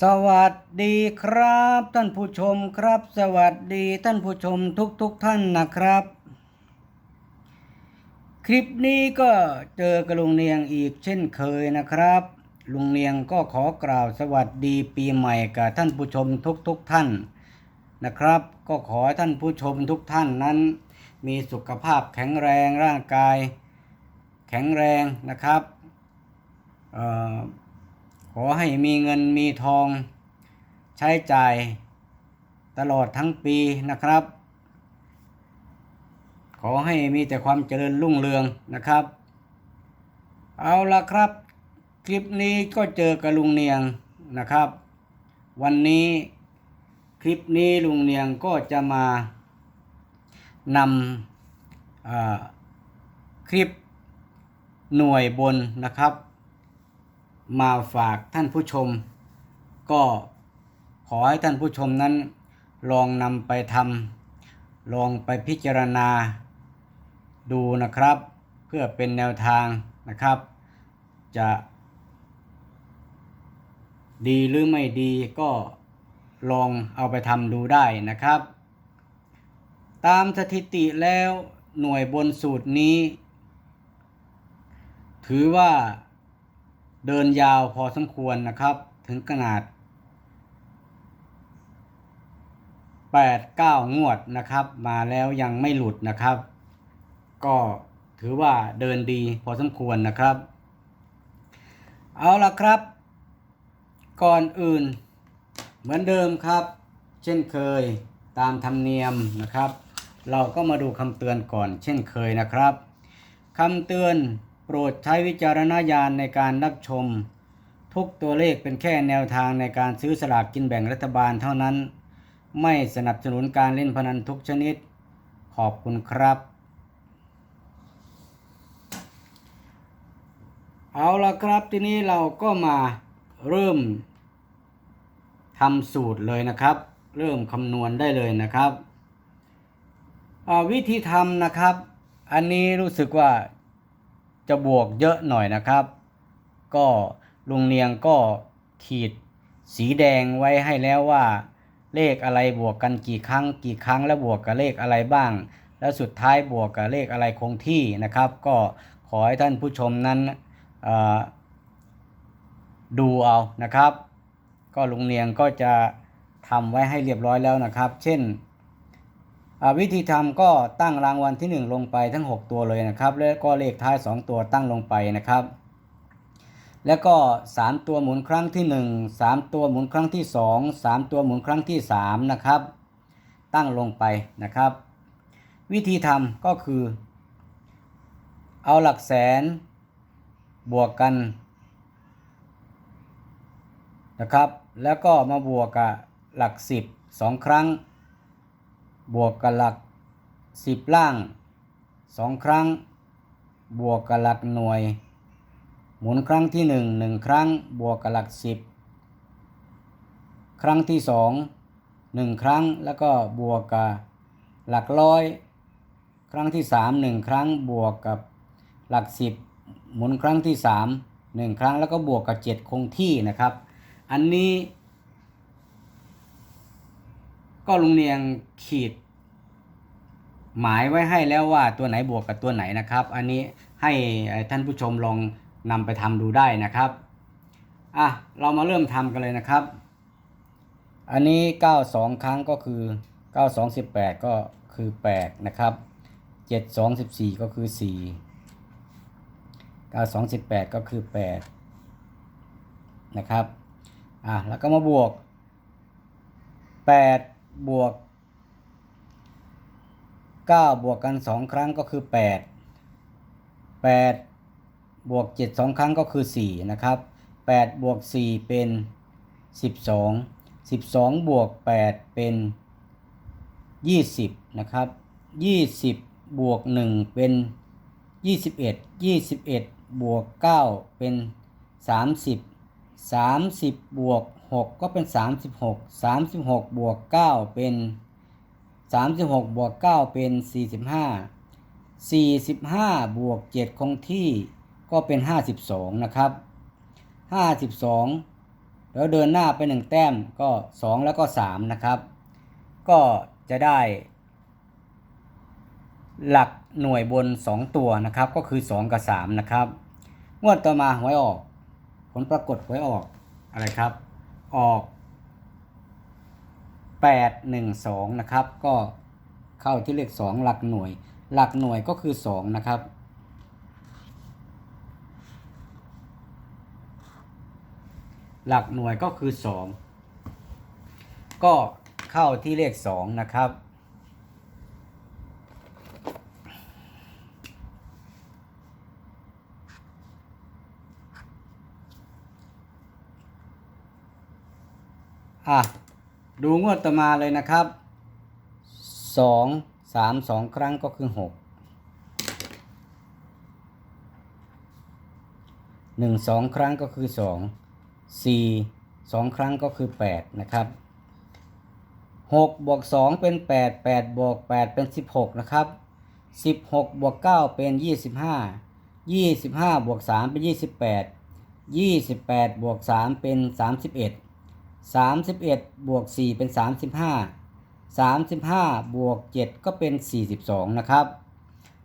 สวัสดีครับ ท่านผู้ชมครับ สวัสดีท่านผู้ชมทุกๆทท่านนะครับ คลิปนี้ก็เจอกระลุงเนียงอีกเช่นเคยนะครับ ลุงเนียงก็ขอกล่าวสวัสดีปีใหม่กับท่านผู้ชมทุกๆทท่านนะครับ ก็ขอให้ท่านผู้ชมทุกท่านนั้น มีสุขภาพแข็งแรงร่างกาย แข็งแรงนะครับ ขอให้มีเงินมีทอง ใช้จ่ายตลอดทั้งปีนะครับ ขอให้มีแต่ความเจริญรุ่งเรืองนะครับ เอาละครับ คลิปนี้ก็เจอกับลุงเนียงนะครับ วันนี้คลิปนี้ลุงเนียงก็จะมานำคลิปหน่วยบนนะครับ มาฝากท่านผู้ชม ก็ขอให้ท่านผู้ชมนั้นลองนำไปทำลองไปพิจารณา ดูนะครับ เพื่อเป็นแนวทางนะครับ จะ ดีหรือไม่ดีก็ลองเอาไปทำดูได้นะครับ ตามสถิติแล้วหน่วยบนสูตรนี้ ถือว่า เดินยาวพอสมควรนะครับ ถึงขนาด 8 9 งวดนะครับ มาแล้วยังไม่หลุดนะครับ ก็ถือว่าเดินดีพอสมควรนะครับ เอาละครับ ก่อนอื่น เหมือนเดิมครับ เช่นเคยตามธรรมเนียมนะครับ เราก็มาดูคำเตือนก่อนเช่นเคยนะครับคำเตือน รดใช้วิจารณญาณในการรับชม ทุกตัวเลขเป็นแค่แนวทางในการซื้อสลากกินแบ่งรัฐบาลเท่านั้น ไม่สนับสนุนการเล่นพนันทุกชนิด ขอบคุณครับ เอาละครับทีนี้เราก็มาเริ่มทำสูตรเลยนะครับ เริ่มคำนวณได้เลยนะครับวิธีทำนะครับ อันนี้รู้สึกว่า จะบวกเยอะหน่อยนะครับ ก็ลุงเนียงก็ขีดสีแดงไว้ให้แล้วว่า เลขอะไรบวกกันกี่ครั้ง กี่ครั้งแล้วบวกกับเลขอะไรบ้าง แล้วสุดท้ายบวกกับเลขอะไรคงที่นะครับ ก็ขอให้ท่านผู้ชมนั้นดูเอานะครับ ก็ลุงเนียงก็จะทำไว้ให้เรียบร้อยแล้วนะครับ เช่น วิธีทำก็ตั้งรางวัลที่ 1 ลงไปทั้ง 6 ตัวเลยนะครับ แล้วก็เลขท้าย 2 ตัวตั้งลงไปนะครับ แล้วก็ 3 ตัวหมุนครั้งที่ 1 3 ตัวหมุนครั้งที่ 2 3 ตัวหมุนครั้งที่ 3 นะครับ ตั้งลงไปนะครับ วิธีทำก็คือ เอาหลักแสนบวกกันนะครับ แล้วก็มาบวกกับหลัก 10 2 ครั้ง บวกกับหลัก10ล่าง2ครั้ง บวกกับหลักหน่วย หมุนครั้งที่1 1ครั้ง บวกกับหลัก10ครั้งที่2 1ครั้งแล้วก็บวกกับหลักร้อย ครั้งที่3 1ครั้งบวกกับหลัก10หมุนครั้งที่3 1ครั้งแล้วก็บวกกับ7คงที่นะครับ อันนี้ ก็ลุงเนียงขีด หมายไว้ให้แล้วว่าตัวไหนบวกกับตัวไหนนะครับ อันนี้ให้ท่านผู้ชมลองนำไปทำดูได้นะครับอะเรามาเริ่มทำกันเลยนะครับ อันนี้ 92 ครั้งก็คือ 92 18 ก็คือ 8 นะครับ 72 14 ก็คือ 4 92 18 ก็คือ 8 นะครับอะแล้วก็มาบวก 8 บวก9บวกกัน2ครั้งก็คือ8 8บวก7 2ครั้งก็คือ4นะครับ8บวก4เป็น12 12บวก8เป็น20นะครับ20บวก1เป็น21 21บวก9เป็น30 30 บวก 6 ก็เป็น 36 36 บวก 9 เป็น 36 บวก 9 เป็น 45 45 บวก 7 คงที่ก็เป็น 52 นะครับ 52 แล้วเดินหน้าไปหนึ่งแต้มก็สองแล้วก็สามนะครับ ก็จะได้ หลักหน่วยบน 2 ตัวนะครับ ก็คือ 2 กับ 3 นะครับ งวดต่อมาหวยออก ผลปรากฏหวยออกอะไรครับ ออก 8 1 2 นะครับ ก็เข้าที่เลข 2 หลักหน่วย หลักหน่วยก็คือ 2 นะครับ หลักหน่วยก็คือ 2 ก็เข้าที่เลข 2 นะครับ อะ ดูงวดต่อมาเลยนะครับสองสามสองครั้งก็คือหกหนึ่งสองครั้งก็คือสองสี่สองครั้งก็คือแปดนะครับหกบวกสองเป็นแปดแปดบวกแปดเป็นสิบหกนะครับสิบหกบวกเก้าเป็นยี่สิบห้ายี่สิบห้าบวกสามเป็นยี่สิบแปดยี่สิบแปดบวกสามเป็นสามสิบเอ็ด สามสิบเอ็ดบวกสี่เป็นสามสิบห้าสามสิบห้าบวกเจ็ดก็เป็นสี่สิบสองนะครับ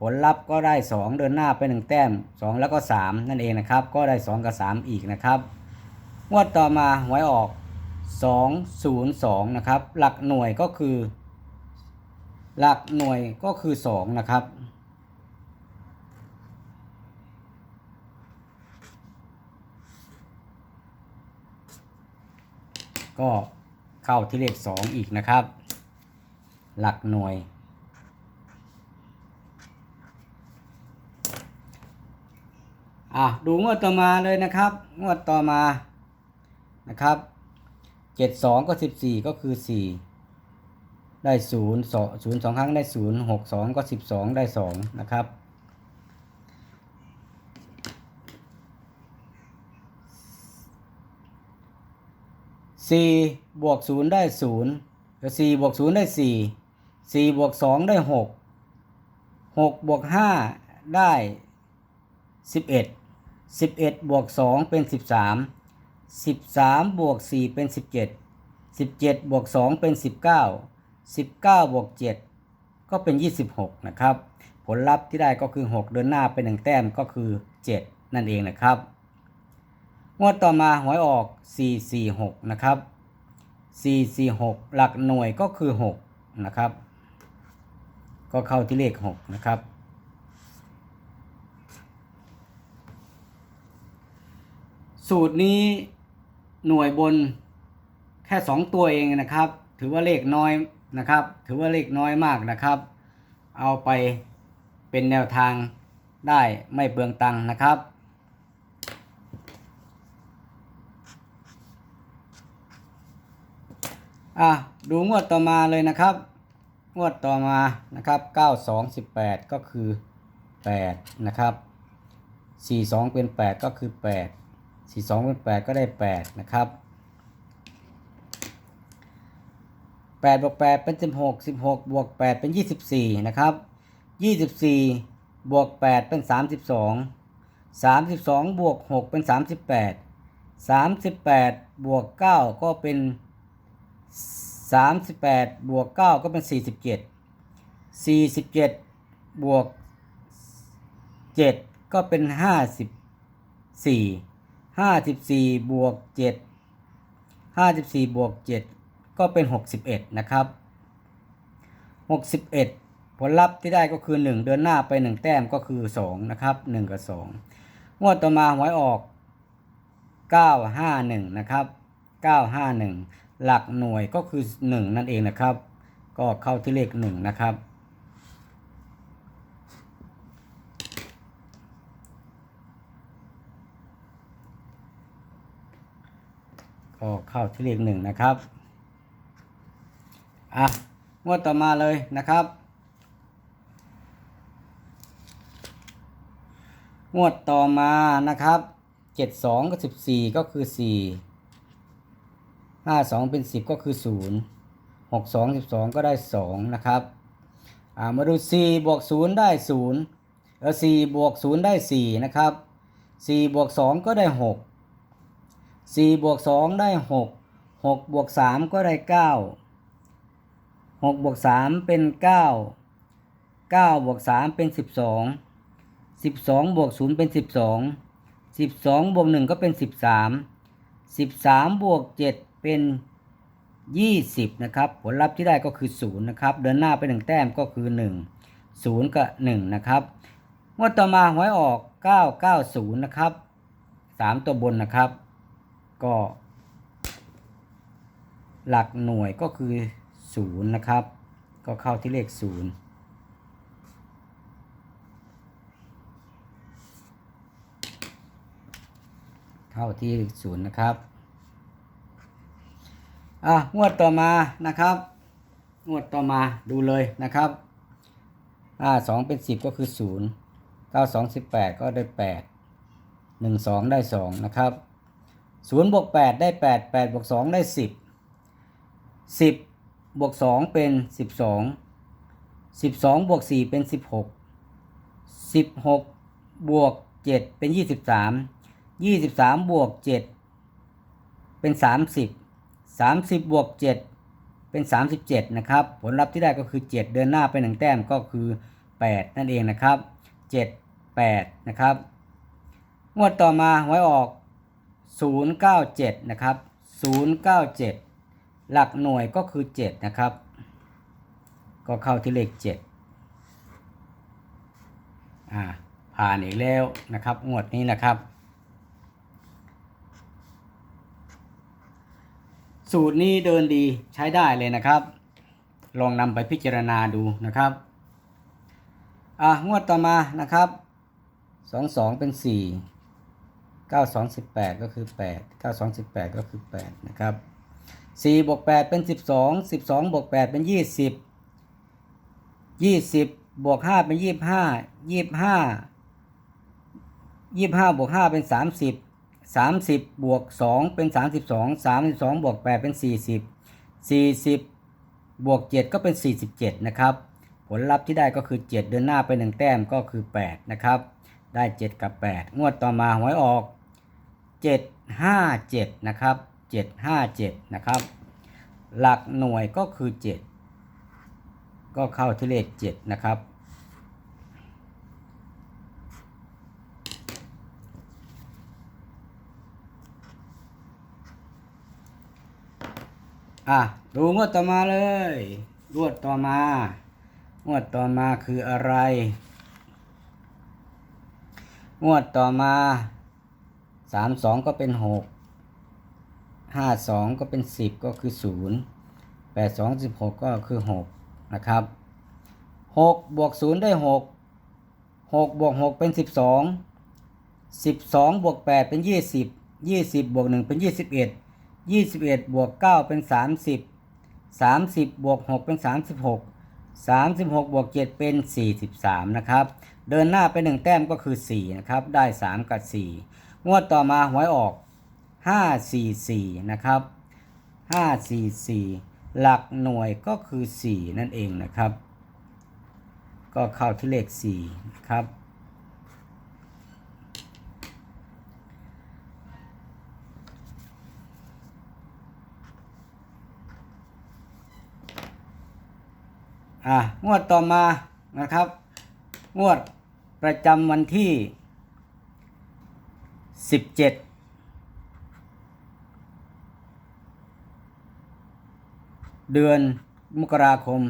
ผลลัพธ์ก็ได้สองเดินหน้าไปหนึ่งแต้มสองแล้วก็สามนั่นเองนะครับ ก็ได้สองกับสามอีกนะครับงวดต่อมาหวยออกสองศูนย์สองนะครับ หลักหน่วยก็คือ หลักหน่วยก็คือสองนะครับ ก็เข้าที่เลขสองอีกนะครับ หลักหน่วย อะ ดูงวดต่อมาเลยนะครับ งวดต่อมานะครับเจ็ดสองก็สิบสี่ก็คือสี่ได้ศูนย์สองศูนย์สองครั้งได้ศูนย์หกสองก็สิบสองได้สองนะครับ สี่บวกศูนย์ได้ศูนย์สี่บวกศูนย์ได้สี่สี่บวกสองได้หกหกบวกห้าได้สิบเอ็ดสิบเอ็ดบวกสองเป็นสิบสามสิบสามบวกสี่เป็นสิบเจ็ดสิบเจ็ดบวกสองเป็นสิบเก้าสิบเก้าบวกเจ็ดก็เป็นยี่สิบหกนะครับ ผลลัพธ์ที่ได้ก็คือหกเดินหน้าเป็นหนึ่งแต้มก็คือเจ็ดนั่นเองนะครับ งวดต่อมาหวยออก 446 นะครับ 446 หลักหน่วยก็คือ 6 นะครับ ก็เข้าที่เลข 6 นะครับ สูตรนี้หน่วยบนแค่ 2 ตัวเองนะครับ ถือว่าเลขน้อยนะครับ ถือว่าเลขน้อยมากนะครับ เอาไปเป็นแนวทางได้ไม่เปลืองตังค์นะครับ อะดูงวดต่อมาเลยนะครับ งวดต่อมานะครับ9 2 18ก็คือ8นะครับ4 2เป็น8ก็คือ8 4 2เป็น8ก็ได้8นะครับ8บวก8เป็น16 16บวก8เป็น24นะครับ24บวก8เป็น32 32บวก6เป็น38 38บวก9ก็เป็น สามสิบแปดบวกเก้าก็เป็นสี่สิบเจ็ดสี่สิบเจ็ดบวกเจ็ดก็เป็นห้าสิบสี่ห้าสิบสี่บวกเจ็ดห้าสิบสี่บวกเจ็ดก็เป็นหกสิบเอ็ดนะครับหกสิบเอ็ดผลลัพธ์ที่ได้ก็คือหนึ่งเดินหน้าไปหนึ่งแต้มก็คือสองนะครับหนึ่งกับสองงวดต่อมาหวยออกเก้าห้าหนึ่งนะครับเก้าห้าหนึ่ง หลักหน่วยก็คือ 1 นั่นเองนะครับ ก็เข้าที่เลข 1 นะครับ ก็เข้าที่เลข 1 นะครับ อะงวดต่อมาเลยนะครับ งวดต่อมานะครับ 72 กับ 14 ก็คือ 4 ห้าสองเป็นสิบก็คือศูนย์หกสองสิบสองก็ได้สองนะครับอ่ามาดูสี่บวกศูนย์ได้ศูนย์เออสี่บวกศูนย์ได้สี่นะครับสี่บวกสองก็ได้หกสี่บวกสองได้หกหกบวกสามก็ได้เก้าหกบวกสามเป็นเก้าเก้าบวกสามเป็นสิบสองสิบสองบวกศูนย์เป็นสิบสองสิบสองบวกหนึ่งก็เป็นสิบสามสิบสามบวกเจ็ด เป็นยี่สิบนะครับ ผลลัพธ์ที่ได้ก็คือศูนย์นะครับ เดินหน้าไปหนึ่งแต้มก็คือหนึ่งศูนย์กับหนึ่งนะครับงวดต่อมาหวยออกเก้าเก้าศูนย์นะครับสามตัวบนนะครับ ก็ หลักหน่วยก็คือศูนย์นะครับ ก็เข้าที่เลขศูนย์เข้าที่ศูนย์นะครับ อะงวดต่อมานะครับ งวดต่อมาดูเลยนะครับอ่าสองเป็นสิบก็คือศูนย์เก้าสองสิบแปดก็ได้แปดหนึ่งสองได้สองนะครับศูนย์บวกแปดได้แปดแปดบวกสองได้สิบสิบบวกสองเป็นสิบสองสิบสองบวกสี่เป็นสิบหกสิบหกบวกเจ็ดเป็นยี่สิบสามยี่สิบสามบวกเจ็ดเป็นสามสิบ สามสิบบวกเจ็ดเป็นสามสิบเจ็ดนะครับ ผลลัพธ์ที่ได้ก็คือเจ็ดเดินหน้าไปหนึ่งแต้มก็คือแปดนั่นเองนะครับเจ็ดแปดนะครับ งวดต่อมาหวยออกศูนย์เก้าเจ็ดนะครับศูนย์เก้าเจ็ดหลักหน่วยก็คือเจ็ดนะครับ ก็เข้าที่เลขเจ็ดอ่า ผ่านอีกแล้วนะครับ งวดนี้นะครับ สูตรนี้เดินดีใช้ได้เลยนะครับ ลองนำไปพิจารณาดูนะครับอะงวดต่อมานะครับสองสองเป็นสี่เก้าสองสิบแปดก็คือแปดเก้าสองสิบแปดก็คือแปดนะครับสี่บวกแปดเป็นสิบสองสิบสองบวกแปดเป็นยี่สิบยี่สิบบวกห้าเป็นยี่สิบห้ายี่สิบห้ายี่สิบห้าบวกห้าเป็นสามสิบ สามสิบบวกสองเป็นสามสิบสองสามสิบสองบวกแปดเป็นสี่สิบสี่สิบบวกเจ็ดก็เป็นสี่สิบเจ็ดนะครับ ผลลัพธ์ที่ได้ก็คือเจ็ดเดินหน้าไปหนึ่งแต้มก็คือแปดนะครับ ได้เจ็ดกับแปดงวดต่อมาหวยออกเจ็ดห้าเจ็ดนะครับเจ็ดห้าเจ็ดนะครับ หลักหน่วยก็คือเจ็ดก็เข้าที่เลขเจ็ดนะครับ อะดูงวดต่อมาเลยงวดต่อมางวดต่อมาคืออะไรงวดต่อมาสามสองก็เป็นหกห้าสองก็เป็นสิบก็คือศูนย์แปดสองสิบหกก็คือหกนะครับหกบวกศูนย์ได้หกหกบวกหกเป็นสิบสองสิบสองบวกแปดเป็นยี่สิบยี่สิบบวกหนึ่งเป็นยี่สิบเอ็ด ยี่สิบเอ็ดบวกเก้าเป็นสามสิบสามสิบบวกหกเป็นสามสิบหกสามสิบหกบวกเจ็ดเป็นสี่สิบสามนะครับ เดินหน้าไปหนึ่งแต้มก็คือสี่นะครับ ได้สามกับสี่งวดต่อมาหวยออกห้าสี่สี่นะครับห้าสี่สี่หลักหน่วยก็คือสี่นั่นเองนะครับ ก็เข้าที่เลขสี่นะครับ อะงวดต่อมานะครับ งวดประจำวันที่ 17เดือนมกราคม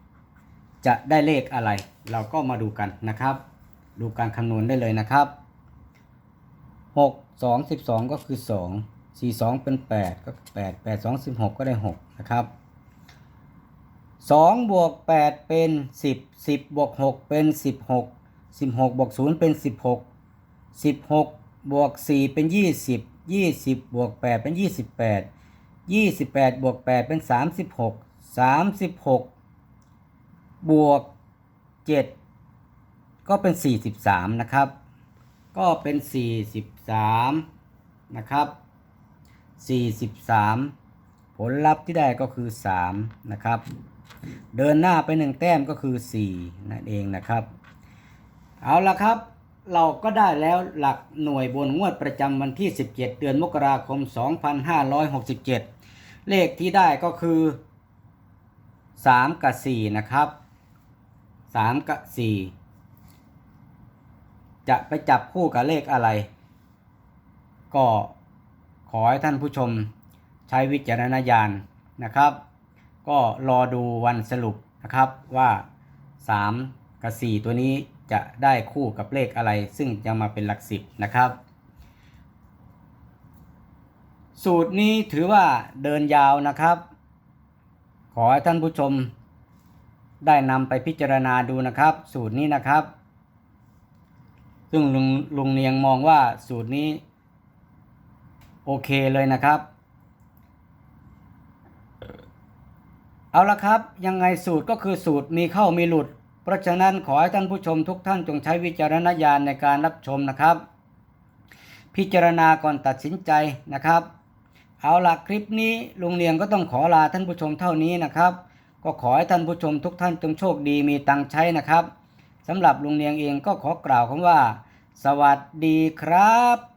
2567 จะได้เลขอะไร เราก็มาดูกันนะครับ ดูการคำนวณได้เลยนะครับ 6 2 12 ก็คือ 2 4 2 เป็น 8 ก็ 8 8 2 16 ก็ได้ 6 นะครับ สองบวกแปดเป็นสิบสิบบวกหกเป็นสิบหกสิบหกบวกศูนย์เป็นสิบหกสิบหกบวกสี่เป็นยี่สิบยี่สิบบวกแปดเป็นยี่สิบแปดยี่สิบแปดบวกแปดเป็นสามสิบหกสามสิบหกบวกเจ็ดก็เป็นสี่สิบสามนะครับ ก็เป็นสี่สิบสามนะครับสี่สิบสามผลลัพธ์ที่ได้ก็คือสามนะครับ เดินหน้าไปหนึ่งแต้มก็คือ 4 นั่นเองนะครับ เอาละครับ เราก็ได้แล้วหลักหน่วยบนงวดประจำวันที่ 17 เดือนมกราคม 2567 เลขที่ได้ก็คือ 3 กับ 4 นะครับ 3 กับ 4 จะไปจับคู่กับเลขอะไร ก็ขอให้ท่านผู้ชมใช้วิจารณญาณนะครับ ก็รอดูวันสรุปนะครับว่า 3 กับ 4 ตัวนี้จะได้คู่กับเลขอะไร ซึ่งจะมาเป็นหลักสิบนะครับ สูตรนี้ถือว่าเดินยาวนะครับ ขอให้ท่านผู้ชม ได้นำไปพิจารณาดูนะครับ สูตรนี้นะครับ ซึ่งลุงลุงเนียงมองว่าสูตรนี้ โอเคเลยนะครับ เอาละครับ ยังไงสูตรก็คือสูตรมีเข้ามีหลุด เพราะฉะนั้นขอให้ท่านผู้ชมทุกท่านจงใช้วิจารณญาณในการรับชมนะครับ พิจารณาก่อนตัดสินใจนะครับ เอาละคลิปนี้ลุงเลียงก็ต้องขอลาท่านผู้ชมเท่านี้นะครับ ก็ขอให้ท่านผู้ชมทุกท่านจงโชคดีมีตังใช้นะครับสำหรับลุงเลียงเองก็ขอกล่าวคำว่า สวัสดีครับ